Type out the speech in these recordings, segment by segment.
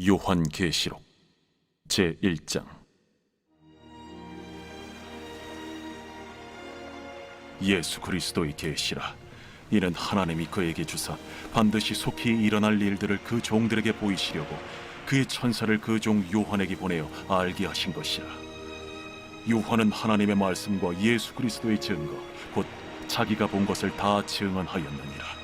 요한계시록 제 1장. 예수 그리스도의 계시라. 이는 하나님이 그에게 주사 반드시 속히 일어날 일들을 그 종들에게 보이시려고 그의 천사를 그 종 요한에게 보내어 알게 하신 것이라. 요한은 하나님의 말씀과 예수 그리스도의 증거 곧 자기가 본 것을 다 증언하였느니라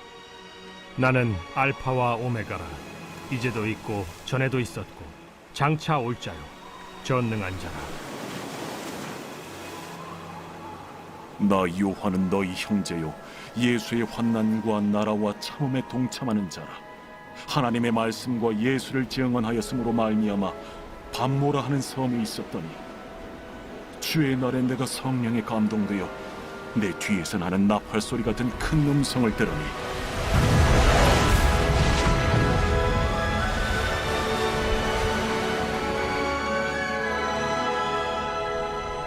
나는 알파와 오메가라. 이제도 있고 전에도 있었고 장차 올 자요. 전능한 자라. 나 요한은 너희 형제요. 예수의 환난과 나라와 참음에 동참하는 자라. 하나님의 말씀과 예수를 증언하였으므로 말미암아 밤모라 하는 섬이 있었더니 주의 날에 내가 성령에 감동되어 내 뒤에서 나는 나팔 소리 같은 큰 음성을 들으니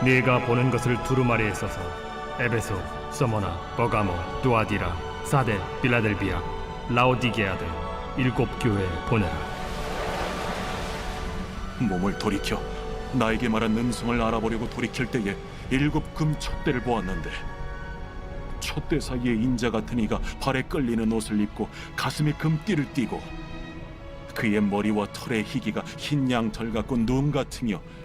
네가 보는 것을 두루마리에 써서 에베소, 서머나, 버가모, 두아디라, 사데, 빌라델비아, 라오디게아들 일곱 교회에 보내라. 몸을 돌이켜 나에게 말한 음성을 알아보려고 돌이킬 때에 일곱 금 촛대를 보았는데 촛대 사이에 인자 같은 이가 발에 끌리는 옷을 입고 가슴에 금띠를 띠고 그의 머리와 털의 희기가 흰 양털 같고 눈 같으며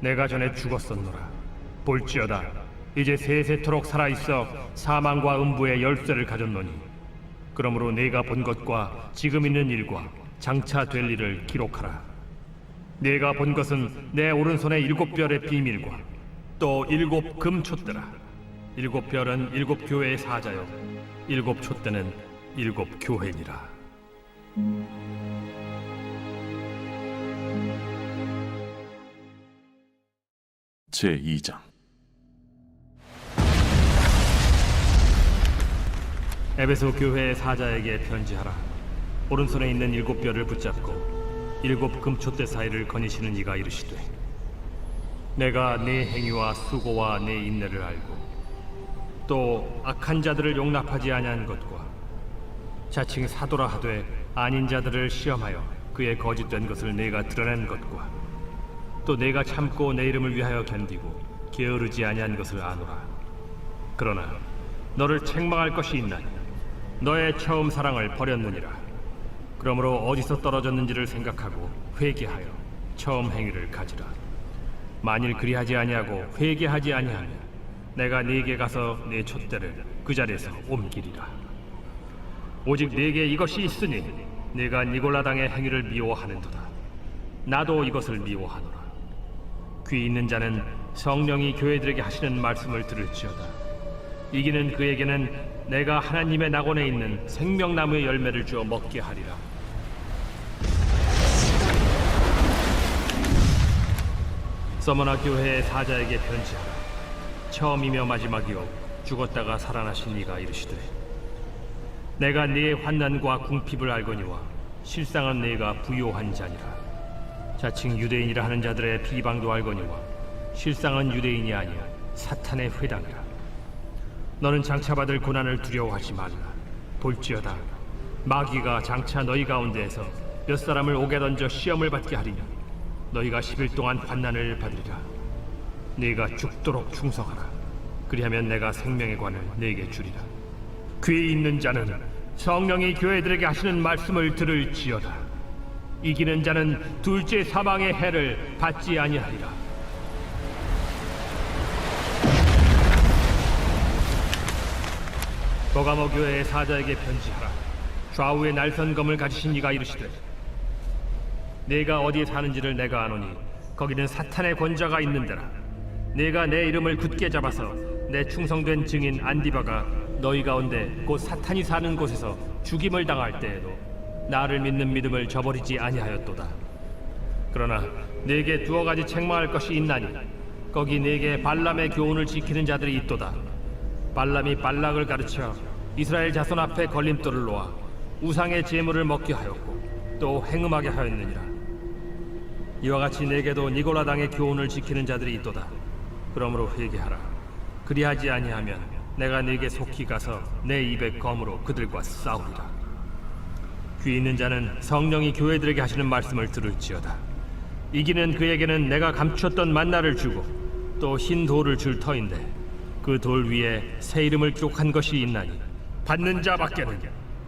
내가 전에 죽었었노라. 볼지어다. 이제 세세토록 살아있어 사망과 음부의 열쇠를 가졌노니. 그러므로 내가 본 것과 지금 있는 일과 장차 될 일을 기록하라. 내가 본 것은 내 오른손의 일곱 별의 비밀과 또 일곱 금촛대라. 일곱 별은 일곱 교회의 사자요. 일곱 촛대는 일곱 교회니라 제 2장 에베소 교회의 사자에게 편지하라. 오른손에 있는 일곱 별을 붙잡고 일곱 금촛대 사이를 거니시는 이가 이르시되 내가 네 행위와 수고와 네 인내를 알고 또 악한 자들을 용납하지 아니한 것과 자칭 사도라 하되 아닌 자들을 시험하여 그의 거짓된 것을 내가 드러낸 것과 또 내가 참고 내 이름을 위하여 견디고 게으르지 아니한 것을 아노라. 그러나 너를 책망할 것이 있나니 너의 처음 사랑을 버렸느니라. 그러므로 어디서 떨어졌는지를 생각하고 회개하여 처음 행위를 가지라. 만일 그리하지 아니하고 회개하지 아니하면 내가 네게 가서 네 촛대를 그 자리에서 옮기리라. 오직 네게 이것이 있으니 네가 니골라 당의 행위를 미워하는도다. 나도 이것을 미워하노라. 귀 있는 자는 성령이 교회들에게 하시는 말씀을 들을지어다. 이기는 그에게는 내가 하나님의 낙원에 있는 생명나무의 열매를 주어 먹게 하리라. 서머나 교회의 사자에게 편지하라. 처음이며 마지막이요 죽었다가 살아나신 이가 이르시되 내가 네의 환난과 궁핍을 알거니와 실상은 네가 부요한 자니라. 자칭 유대인이라 하는 자들의 비방도 알거니와 실상은 유대인이 아니야 사탄의 회당이라. 너는 장차 받을 고난을 두려워하지 말라. 볼지어다. 마귀가 장차 너희 가운데에서 몇 사람을 옥에 던져 시험을 받게 하리니 너희가 10일 동안 환난을 받으리라. 네가 죽도록 충성하라. 그리하면 내가 생명의 관을 네게 주리라. 귀 있는 자는 성령이 교회들에게 하시는 말씀을 들을지어다 이기는 자는 둘째 사방의 해를 받지 아니하리라. 버가모 교회의 사자에게 편지하라. 좌우에 날선 검을 가지신 이가 이르시되 내가 어디에 사는지를 내가 아노니 거기는 사탄의 권자가 있는 데라. 내가 내 이름을 굳게 잡아서 내 충성된 증인 안디바가 너희 가운데 곧 사탄이 사는 곳에서 죽임을 당할 때에도 나를 믿는 믿음을 저버리지 아니하였도다. 그러나 내게 두어 가지 책망할 것이 있나니 거기 내게 발람의 교훈을 지키는 자들이 있도다. 발람이 발락을 가르쳐 이스라엘 자손 앞에 걸림돌을 놓아 우상의 제물을 먹게 하였고 또 행음하게 하였느니라. 이와 같이 내게도 니골라 당의 교훈을 지키는 자들이 있도다. 그러므로 회개하라. 그리하지 아니하면 내가 네게 속히 가서 내 입의 검으로 그들과 싸우리라 귀 있는 자는 성령이 교회들에게 하시는 말씀을 들을지어다. 이기는 그에게는 내가 감추었던 만나를 주고 또 흰 돌을 줄 터인데 그 돌 위에 새 이름을 기록한 것이 있나니 받는 자밖에는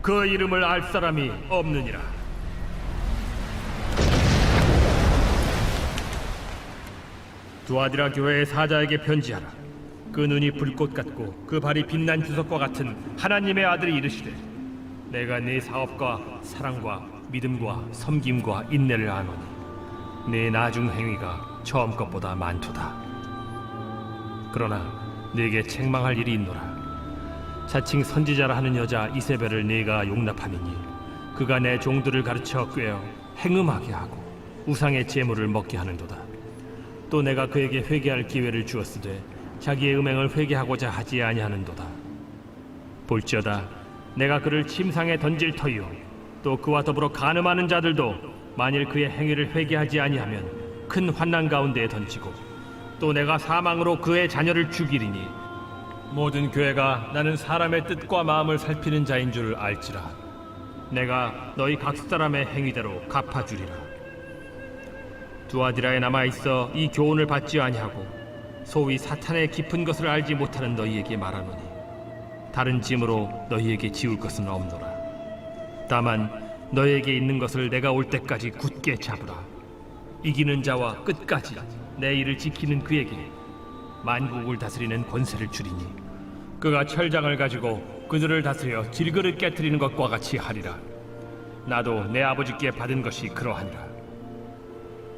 그 이름을 알 사람이 없느니라. 두아디라 교회의 사자에게 편지하라. 그 눈이 불꽃 같고 그 발이 빛난 주석과 같은 하나님의 아들이 이르시되 내가 네 사업과 사랑과 믿음과 섬김과 인내를 아노니 네 나중 행위가 처음 것보다 많도다. 그러나 네게 책망할 일이 있노라. 자칭 선지자라 하는 여자 이세벨을 네가 용납하느니 그가 내 종들을 가르쳐 꿰어 행음하게 하고 우상의 제물을 먹게 하는도다. 또 내가 그에게 회개할 기회를 주었으되 자기의 음행을 회개하고자 하지 아니하는도다. 볼지어다 내가 그를 침상에 던질 터이요 또 그와 더불어 간음하는 자들도 만일 그의 행위를 회개하지 아니하면 큰 환난 가운데에 던지고 또 내가 사망으로 그의 자녀를 죽이리니 모든 교회가 나는 사람의 뜻과 마음을 살피는 자인 줄 알지라 내가 너희 각 사람의 행위대로 갚아주리라. 두아디라에 남아 있어 이 교훈을 받지 아니하고 소위 사탄의 깊은 것을 알지 못하는 너희에게 말하노니 다른 짐으로 너희에게 지울 것은 없노라 다만 너희에게 있는 것을 내가 올 때까지 굳게 잡으라 이기는 자와 끝까지 내 일을 지키는 그에게 만국을 다스리는 권세를 주리니 그가 철장을 가지고 그들을 다스려 질그릇 깨뜨리는 것과 같이 하리라 나도 내 아버지께 받은 것이 그러하니라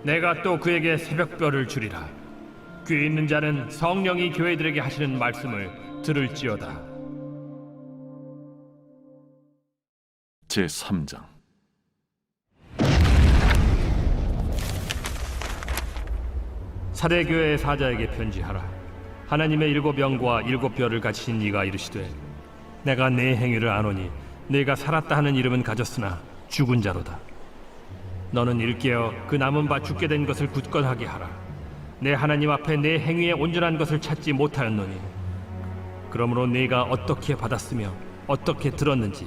내가 또 그에게 새벽별을 주리라. 귀 있는 자는 성령이 교회들에게 하시는 말씀을 들을지어다. 제 3장 사대 교회의 사자에게 편지하라. 하나님의 일곱 영과 일곱 별을 가지신 이가 이르시되 내가 내 행위를 아노니 내가 살았다 하는 이름은 가졌으나 죽은 자로다. 너는 일깨어 그 남은 바 죽게 된 것을 굳건하게 하라. 내 하나님 앞에 내 행위의 온전한 것을 찾지 못하였노니 그러므로 네가 어떻게 받았으며 어떻게 들었는지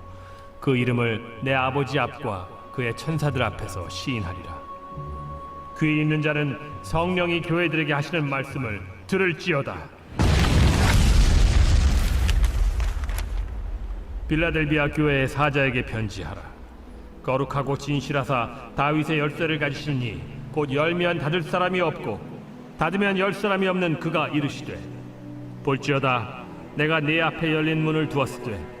그 이름을 내 아버지 앞과 그의 천사들 앞에서 시인하리라. 귀 있는 자는 성령이 교회들에게 하시는 말씀을 들을지어다. 빌라델비아 교회의 사자에게 편지하라. 거룩하고 진실하사 다윗의 열쇠를 가지시니 곧 열면 닫을 사람이 없고 닫으면 열 사람이 없는 그가 이르시되 볼지어다 내가 네 앞에 열린 문을 두었으되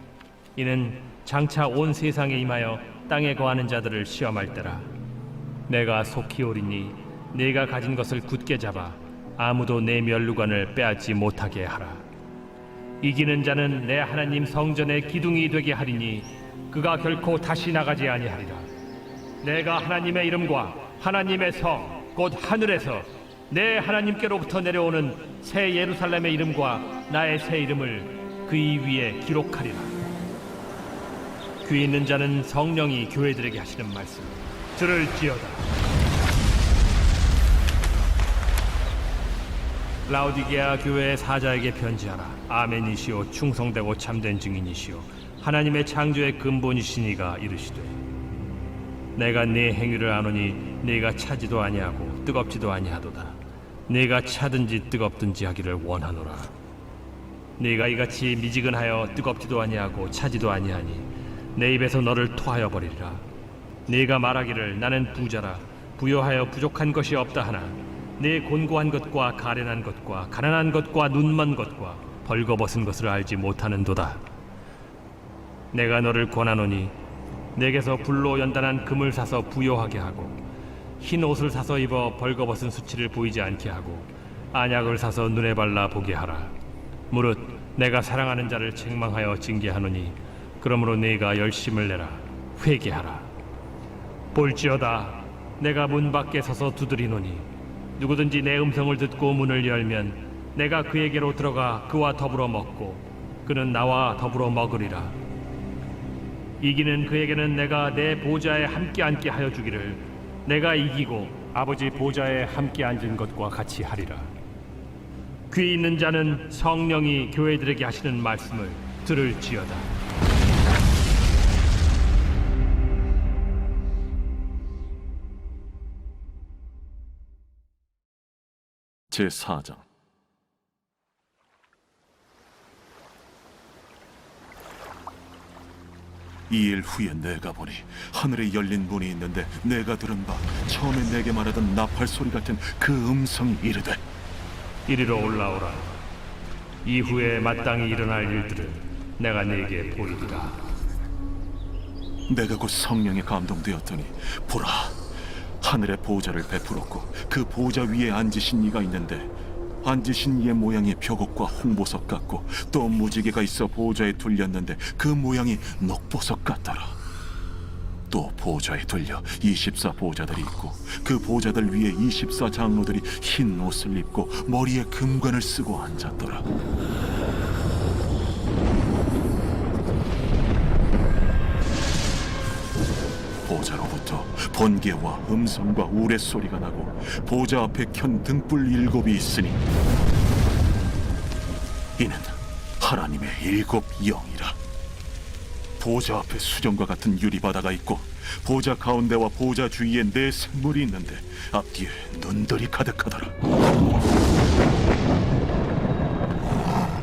이는 장차 온 세상에 임하여 땅에 거하는 자들을 시험할 때라. 내가 속히 오리니 네가 가진 것을 굳게 잡아 아무도 내 면류관을 빼앗지 못하게 하라. 이기는 자는 내 하나님 성전의 기둥이 되게 하리니 그가 결코 다시 나가지 아니하리라. 내가 하나님의 이름과 하나님의 성 곧 하늘에서 내 하나님께로부터 내려오는 새 예루살렘의 이름과 나의 새 이름을 그이 위에 기록하리라. 귀 있는 자는 성령이 교회들에게 하시는 말씀 들을지어다. 라우디게아 교회의 사자에게 편지하라. 아멘이시오 충성되고 참된 증인이시오 하나님의 창조의 근본이시니가 이르시되 내가 네 행위를 아노니 네가 차지도 아니하고 뜨겁지도 아니하도다. 네가 차든지 뜨겁든지 하기를 원하노라. 네가 이같이 미지근하여 뜨겁지도 아니하고 차지도 아니하니 내 입에서 너를 토하여 버리리라. 네가 말하기를 나는 부자라 부여하여 부족한 것이 없다 하나 네 곤고한 것과 가련한 것과 가난한 것과 눈먼 것과 벌거벗은 것을 알지 못하는도다. 내가 너를 권하노니 내게서 불로 연단한 금을 사서 부요하게 하고 흰 옷을 사서 입어 벌거벗은 수치를 보이지 않게 하고 안약을 사서 눈에 발라 보게 하라. 무릇 내가 사랑하는 자를 책망하여 징계하노니 그러므로 네가 열심을 내라 회개하라. 볼지어다 내가 문 밖에 서서 두드리노니 누구든지 내 음성을 듣고 문을 열면 내가 그에게로 들어가 그와 더불어 먹고 그는 나와 더불어 먹으리라. 이기는 그에게는 내가 내 보좌에 함께 앉게 하여 주기를 내가 이기고 아버지 보좌에 함께 앉은 것과 같이 하리라. 귀 있는 자는 성령이 교회들에게 하시는 말씀을 들을지어다. 제 4장 이 일 후에 내가 보니 하늘에 열린 문이 있는데 내가 들은 바 처음에 내게 말하던 나팔 소리 같은 그 음성이 이르되 이리로 올라오라. 이후에 마땅히 일어날 일들을 내가 네게 보이리라. 내가 곧 성령에 감동되었더니 보라 하늘의 보좌를 베풀었고 그 보좌 위에 앉으신 이가 있는데 앉으신 이의 모양이 벽옥과 홍보석 같고 또 무지개가 있어 보좌에 둘렸는데 그 모양이 녹보석 같더라. 또 보좌에 둘려 24 보좌들이 있고 그 보좌들 위에 24 장로들이 흰 옷을 입고 머리에 금관을 쓰고 앉았더라 보좌로부터 번개와 음성과 우레소리가 나고 보좌 앞에 켠 등불 일곱이 있으니 이는 하나님의 일곱 영이라. 보좌 앞에 수정과 같은 유리바다가 있고 보좌 가운데와 보좌 주위에 네 생물이 있는데 앞뒤에 눈들이 가득하더라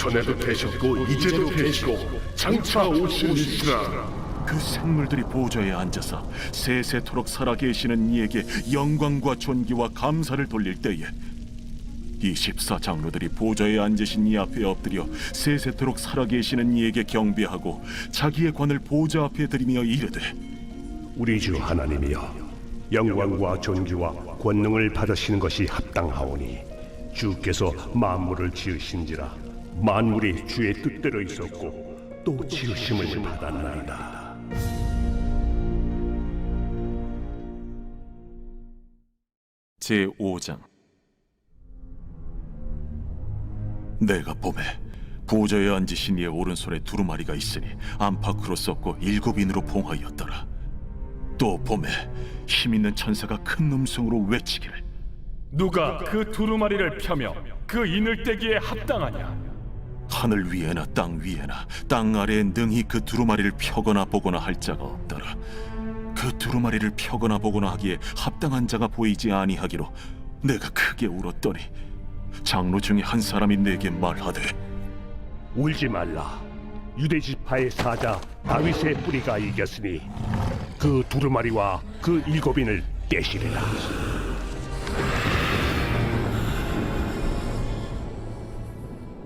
전에도 되셨고 이제도 되시고 장차 오실 이시라. 그 생물들이 보좌에 앉아서 세세토록 살아계시는 이에게 영광과 존귀와 감사를 돌릴 때에 24 장로들이 보좌에 앉으신 이 앞에 엎드려 세세토록 살아계시는 이에게 경배하고 자기의 관을 보좌 앞에 들이며 이르되 우리 주 하나님이여 영광과 존귀와 권능을 받으시는 것이 합당하오니 주께서 만물을 지으신지라 만물이 주의 뜻대로 있었고 또 지으심을 받았나이다 제 5장 내가 봄에 보좌에 앉으신 이의 오른손에 두루마리가 있으니 안팎으로 썼고 일곱 인으로 봉하였더라. 또 봄에 힘 있는 천사가 큰 음성으로 외치기를 누가 그 두루마리를 펴며 그 이늘대기에 합당하냐? 하늘 위에나 땅 위에나 땅 아래에 능히 그 두루마리를 펴거나 보거나 할 자가 없더라. 그 두루마리를 펴거나 보거나 하기에 합당한 자가 보이지 아니하기로 내가 크게 울었더니 장로 중에 한 사람이 내게 말하되 울지 말라. 유대 지파의 사자 다윗의 뿌리가 이겼으니 그 두루마리와 그 일곱인을 떼시리라.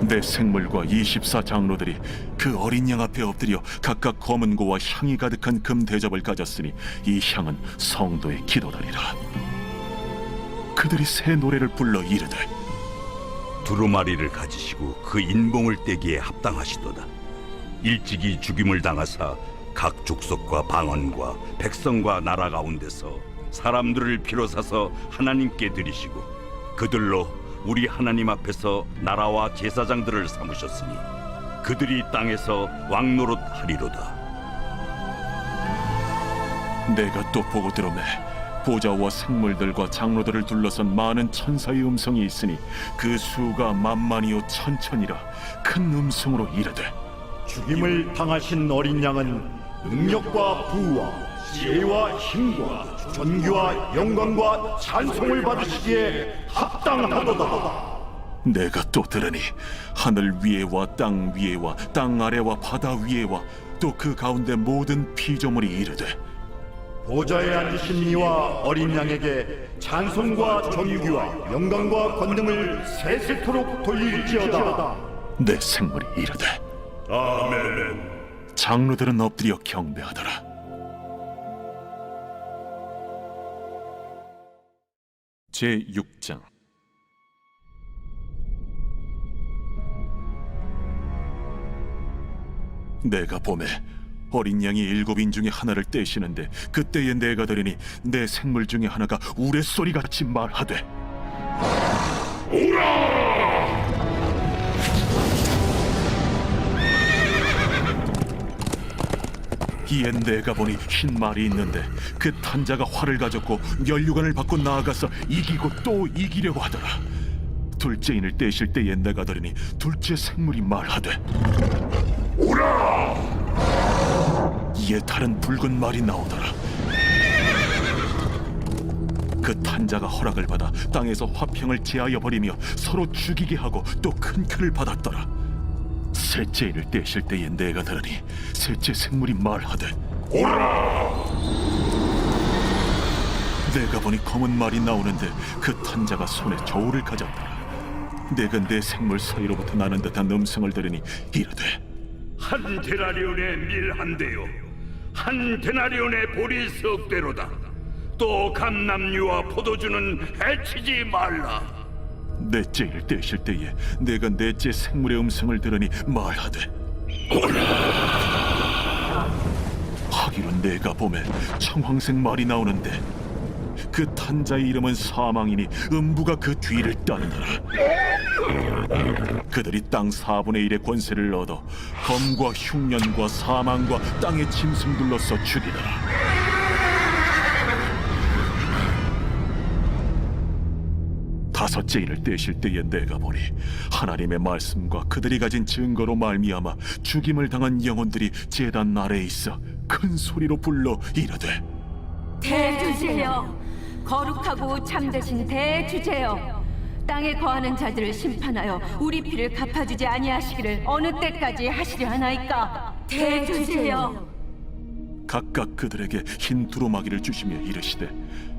내 생물과 24 장로들이 그 어린 양 앞에 엎드려 각각 검은 고와 향이 가득한 금 대접을 가졌으니 이 향은 성도의 기도다리라. 그들이 새 노래를 불러 이르되 두루마리를 가지시고 그 인봉을 떼기에 합당하시도다. 일찍이 죽임을 당하사 각 족속과 방언과 백성과 나라 가운데서 사람들을 피로 사서 하나님께 드리시고 그들로 우리 하나님 앞에서 나라와 제사장들을 삼으셨으니 그들이 땅에서 왕노릇 하리로다. 내가 또 보고 들음에 보좌와 생물들과 장로들을 둘러선 많은 천사의 음성이 있으니 그 수가 만만이요 천천이라 큰 음성으로 이르되 죽임을 당하신 어린 양은 능력과 부와 지혜와 힘과 존귀와 영광과 찬송을 받으시기에 합당하도다. 내가 또 들으니 하늘 위에와 땅 위에와 땅 아래와 바다 위에와 또 그 가운데 모든 피조물이 이르되 보좌에 앉으신 이와 어린 양에게 찬송과 존귀와 영광과 권능을 세세토록 돌릴지어다. 내 생물이 이르되 아멘. 장로들은 엎드려 경배하더라 제 6장. 내가 봄에 어린 양이 일곱인 중에 하나를 떼시는데 그때에 내가 들으니 내 생물 중에 하나가 우레소리 같이 말하되 이에 내가 보니 흰 말이 있는데 그 탄자가 활을 가졌고 연류관을 받고 나아가서 이기고 또 이기려고 하더라. 둘째 인을 떼실 때에 내가 들으니 둘째 생물이 말하되 오라! 이에 다른 붉은 말이 나오더라. 그 탄자가 허락을 받아 땅에서 화평을 제하여 버리며 서로 죽이게 하고 또 큰 큰을 받았더라 셋째 이를 떼실 때에 내가 들으니 셋째 생물이 말하되 오라 내가 보니 검은 말이 나오는데 그 탄자가 손에 저울을 가졌더라 내가 내 생물 사이로부터 나는 듯한 음성을 들으니 이르되 한 데나리온의 밀한 대요, 한 데나리온의 보리 석 대로다. 또 감남류와 포도주는 해치지 말라. 넷째 이를 떼실 때에 내가 넷째 생물의 음성을 들으니 말하되 오라! 하기로 내가 봄에 청황색 말이 나오는데 그 탄자의 이름은 사망이니 음부가 그 뒤를 따르더라. 그들이 땅 4분의 1의 권세를 얻어 검과 흉년과 사망과 땅의 짐승들로서 죽이더라 다섯째 인을 떼실 때에 내가 보니 하나님의 말씀과 그들이 가진 증거로 말미암아 죽임을 당한 영혼들이 제단 아래에 있어 큰 소리로 불러 이르되 대주제여 거룩하고 참되신 대주제여 땅에 거하는 자들을 심판하여 우리 피를 갚아주지 아니하시기를 어느 때까지 하시려 하나이까? 대주제여 각각 그들에게 흰 두루마기를 주시며 이르시되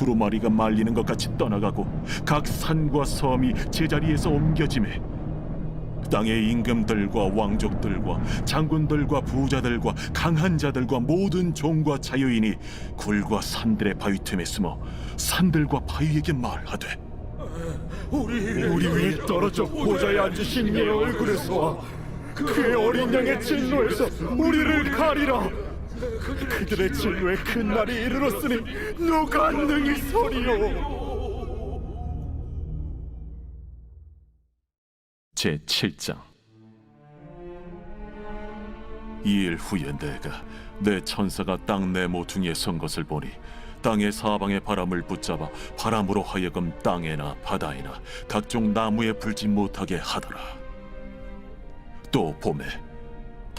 두루마리가 말리는 것 같이 떠나가고 각 산과 섬이 제자리에서 옮겨짐에 땅의 임금들과 왕족들과 장군들과 부자들과 강한 자들과 모든 종과 자유인이 굴과 산들의 바위 틈에 숨어 산들과 바위에게 말하되 우리 위에 떨어져 보좌에 앉으신 이의 얼굴에서 그의 어린 양의 진노에서 우리를 가리라 그들의 진노의 큰 날이 이르렀으니 누가 능히 서리요? 제 7장. 이일 후에 내가 내 천사가 땅 내 모퉁이에 선 것을 보니 땅의 사방의 바람을 붙잡아 바람으로 하여금 땅에나 바다에나 각종 나무에 불지 못하게 하더라. 또 봄에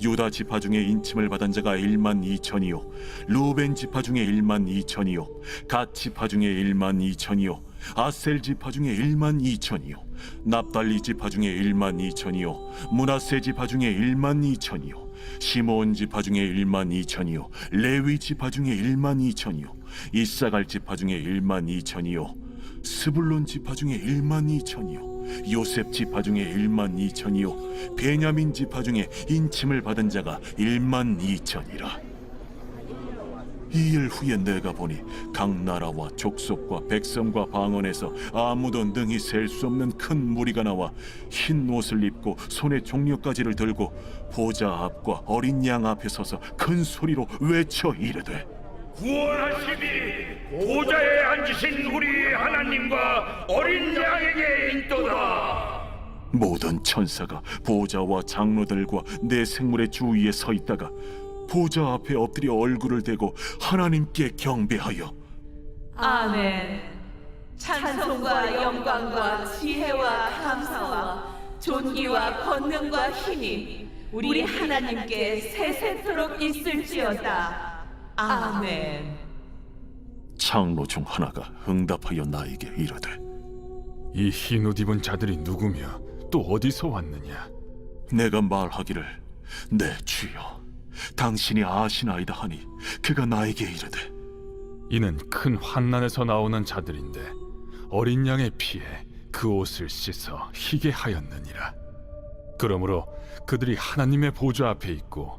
유다 지파 중에 인침을 받은 자가 1만 2천이요 루벤 지파 중에 1만 2천이요 갓 지파 중에 1만 2천이요 아셀 지파 중에 1만 2천이요 납달리 지파 중에 1만 2천이요 문하세 지파 중에 1만 2천이요 시므온 지파 중에 1만 2천이요 레위 지파 중에 1만 2천이요 이사갈 지파 중에 1만 2천이요 스불론 지파 중에 1만 2천이요 요셉 지파 중에 1만 2천이요. 베냐민 지파 중에 인침을 받은 자가 1만 2천이라. 이 일 후에 내가 보니 각 나라와 족속과 백성과 방언에서 아무도 능히 셀 수 없는 큰 무리가 나와 흰 옷을 입고 손에 종려가지를 들고 보좌 앞과 어린 양 앞에 서서 큰 소리로 외쳐 이르되 구원하시니 보좌에 앉으신 우리 하나님과 어린 양에게 인도다. 모든 천사가 보좌와 장로들과 내 생물의 주위에 서 있다가 보좌 앞에 엎드려 얼굴을 대고 하나님께 경배하여 아멘. 찬송과 영광과 지혜와 감사와 존귀와 권능과 힘이 우리 하나님께 세세토록 있을지어다. 아멘. 장로 중 하나가 응답하여 나에게 이르되 이 흰 옷 입은 자들이 누구며 또 어디서 왔느냐? 내가 말하기를 내 주여 당신이 아시나이다 하니 그가 나에게 이르되 이는 큰 환난에서 나오는 자들인데 어린 양의 피에 그 옷을 씻어 희게 하였느니라. 그러므로 그들이 하나님의 보좌 앞에 있고